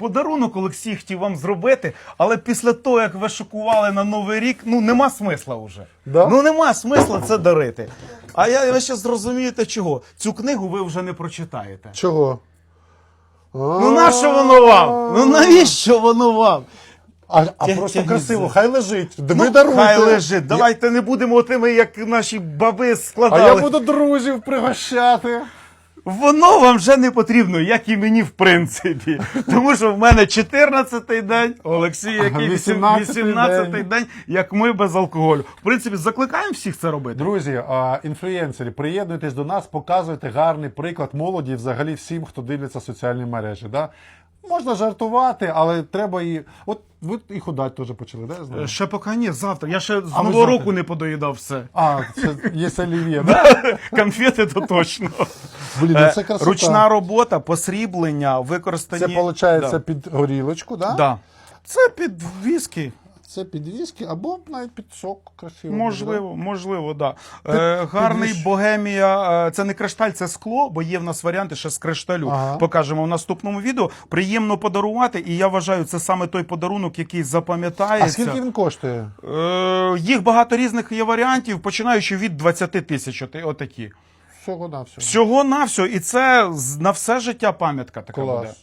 Подарунок Олексій хотів вам зробити, але після того, як ви шокували на Новий рік, ну нема смисла вже. Да? Ну нема смисла це дарити. А я ви ще зрозумієте чого? Цю книгу ви вже не прочитаєте. Чого? Ну нащо воно вам? Ну навіщо воно вам? А, а Тя- просто тягніть красиво, за- хай лежить. Ви Ну, даруйте. Хай лежить. Давайте не будемо тими, як наші баби А складали. я буду друзів пригощати. Воно вам вже не потрібно, як і мені, в принципі. Тому що в мене 14-й день, Олексій, який 18-й 18-й день. день, як ми без алкоголю. В принципі, закликаємо всіх це робити. Друзі, а, інфлюенсери, приєднуйтесь до нас, показуйте гарний приклад молоді і взагалі всім, хто дивиться соціальні мережі. Да? Можна жартувати, але треба і. От ви і худать теж почали, да? я знаю? Ще поки ні, завтра. Я ще з А ви нового завтра? року не подоїдав все. А, це є олів'є, да? Конфети то точно. Блін, ну це Е, красота. Ручна робота, посріблення, використані. Це виходить Да. під горілочку, да? Да. Це під віскі. Це під віскі або навіть під сок красиво. Можливо, можливо, да. Е, гарний підвищ- богемія. Е, це не кришталь, це скло, бо є в нас варіанти ще з кришталю. Ага. Покажемо в наступному відео. Приємно подарувати, і я вважаю, це саме той подарунок, який запам'ятається. А скільки він коштує? Е, їх багато різних є варіантів, починаючи від 20 тисяч. Отакі. Всього на всього. Всього на все, і це на все життя пам'ятка така Клас. буде.